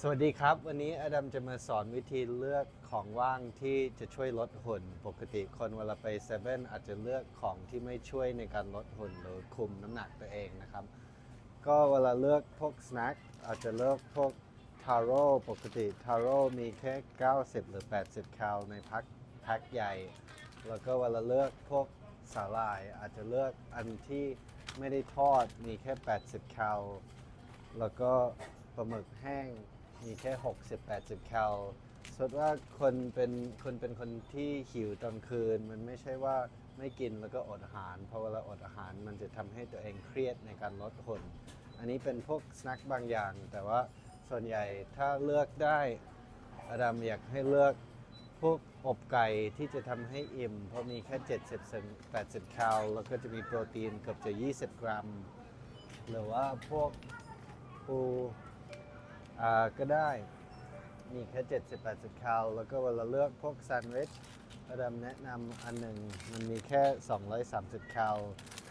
สวัสดีครับ วันนี้อดัมจะมาสอนวิธีเลือกของว่างที่จะช่วยลดหุ่น ปกติคนเวลาไปเซเว่นอาจจะเลือกของที่ไม่ช่วยในการลดหุ่นหรือคุมน้ำหนักตัวเองนะครับ ก็เวลาเลือกพวกสแน็คอาจจะเลือกพวกทาโร่ปกติทาโร่มีแค่ 90 หรือ 80 แคลในพักแพ็คใหญ่ แล้วก็เวลาเลือกพวกสาหร่ายอาจจะเลือกอันที่ไม่ได้ทอดมีแค่ 80 แคลแล้วก็ปลาหมึกแห้ง มีแค่ 60-80 แคลสมมติว่าคนเป็นคนเป็นคนที่หิวตอนคืน มันไม่ใช่ว่าไม่กินแล้วก็อดอาหาร เพราะเวลาอดอาหารมันจะทำให้ตัวเองเครียดในการลดหุ่นอันนี้เป็นพวกสแน็คบางอย่าง แต่ว่าส่วนใหญ่ถ้าเลือกได้อดัมอยากให้เลือกพวกอบไก่ที่จะทำให้อิ่ม เพราะมีแค่ 70-80 แคลแล้วก็จะมีโปรตีนเกือบจะ 20 กรัม หรือว่าพวกปู อ่าก็ได้ มีแค่70-80แคลแล้วก็เวลาเลือกพวกแซนด์วิชระดับแนะนำอันหนึ่งมันมีแค่ 230 แคล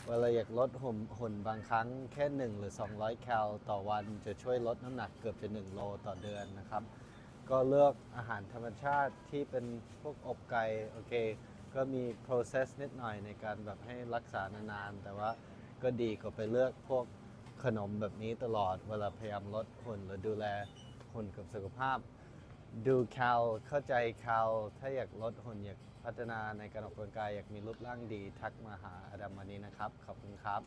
เวลาอยากลดหุ่นหุ่นบางครั้งแค่ 1 หรือ 200 แคล ต่อวันจะช่วยลดน้ำหนักเกือบจะ 1 โลต่อเดือนนะครับ ก็เลือกอาหารธรรมชาติที่เป็นพวกอบไก่ โอเค ก็มี process นิดหน่อยในการแบบให้รักษานานๆ แต่ว่าก็ดีกว่าไปเลือกพวก ขนมแบบนี้ตลอด เวลาพยายามลดหุ่นหรือดูแลหุ่นกับสุขภาพ ดูแคลเข้าใจแคลถ้าอยากลดหุ่นอยากพัฒนาในการออกกำลังกายอยากมีรูปร่างดีทักมาหาอดัมวันนี้นะครับ ขอบคุณครับ